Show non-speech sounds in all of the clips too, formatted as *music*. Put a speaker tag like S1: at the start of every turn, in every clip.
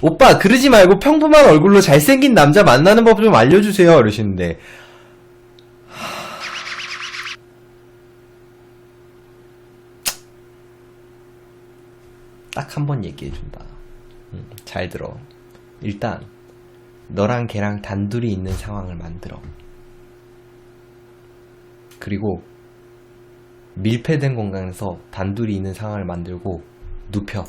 S1: 오빠 그러지 말고 평범한 얼굴로 잘생긴 남자 만나는 법 좀 알려주세요 이러시는데 딱 한 번 얘기해준다. 음, 잘 들어. 일단 너랑 걔랑 단둘이 있는 상황을 만들어. 그리고 밀폐된 공간에서 단둘이 있는 상황을 만들고 눕혀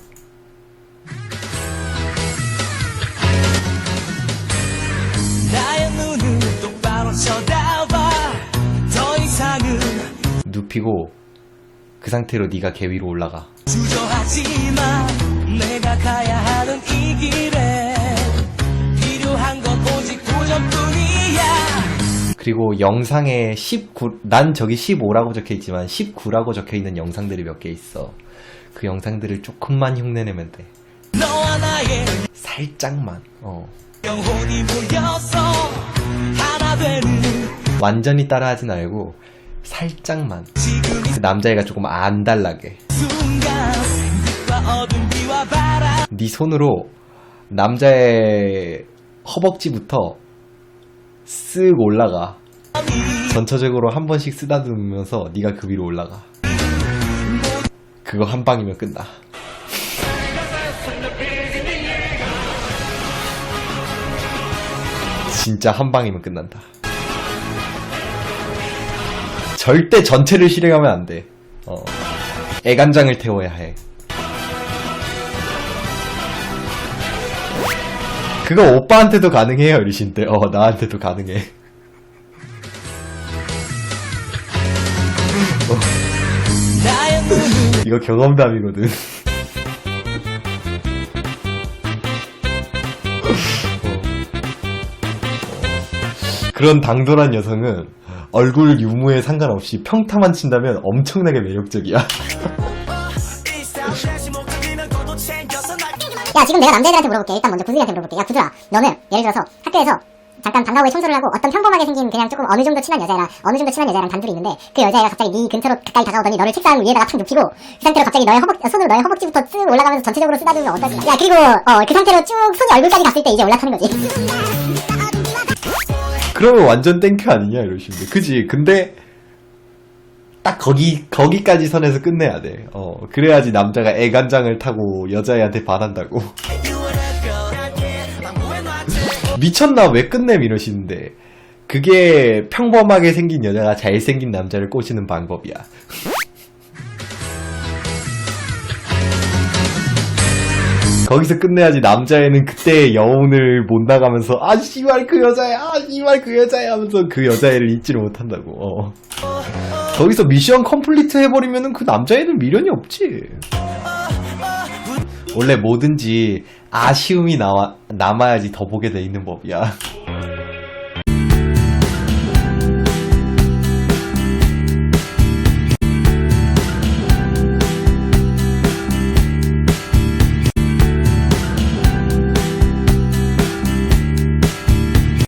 S1: 눕히고 그 상태로 네가 개 위로 올라가
S2: 주저하지 마 내가 가야 하는 이 길에 필요한 건 오직 도전뿐이야
S1: 그리고 영상에 19, 난 저기 15라고 적혀 있지만 19라고 적혀 있는 영상들이 몇 개 있어. 그 영상들을 조금만 흉내내면 돼.
S2: 너와 나의
S1: 살짝만. 어.
S2: 영혼이 모여서 하나 되는
S1: 완전히 따라하진 말고 살짝만. 그 남자애가 조금 안 달라게.
S2: 순간 빛과 어둠 비와 바람
S1: 네 손으로 남자의 허벅지부터 쓱 올라가. 전체적으로 한 번씩 쓰다듬으면서 네가 그 위로 올라가. 그거 한 방이면 끝나. 진짜 한 방이면 끝난다. 절대 전체를 실행하면 안 돼. 어. 애간장을 태워야 해. 그거 오빠한테도 가능해요, 어르신들. 어, 나한테도 가능해.
S2: 눈을
S1: 이거 경험담이거든. 그런 당돌한 여성은 얼굴 유무에 상관없이 평타만 친다면 엄청나게 매력적이야. *laughs*
S3: 야 지금 내가 남자애들한테 물어볼게. 일단 먼저 구슬이한테 물어볼게. 야 구슬아 너는 예를 들어서 학교에서 잠깐 방과 후에 청소를 하고 어떤 평범하게 생긴 그냥 조금 어느 정도 친한 여자애랑 어느 정도 친한 여자애랑 단둘이 있는데 그 여자애가 갑자기 네 근처로 가까이 다가오더니 너를 책상 위에다가 탁 눕히고 그 상태로 갑자기 너의 허벅 손으로 너의 허벅지부터 쭉 올라가면서 전체적으로 쓰다듬으면 어떨까 야 그리고 어 그 상태로 쭉 손이 얼굴까지 갔을 때 이제 올라타는 거지 *laughs*
S1: 그러면 완전 땡큐 아니냐 이러시는데. 그지? 근데 딱 거기 거기까지 선에서 끝내야 돼. 어, 그래야지 남자가 애간장을 타고 여자애한테 반한다고. *laughs* 미쳤나? 왜 끝냄 이러시는데. 그게 평범하게 생긴 여자가 잘생긴 남자를 꼬시는 방법이야 거기서 끝내야지 남자애는 그때의 여운을 못 나가면서 아 씨발 그 여자야 아 씨발 그 여자야 하면서 그 여자애를 잊지를 못한다고. 어. 거기서 미션 컴플리트 해버리면은 그 남자애는 미련이 없지. 원래 뭐든지 아쉬움이 나와, 남아야지 더 보게 돼 있는 법이야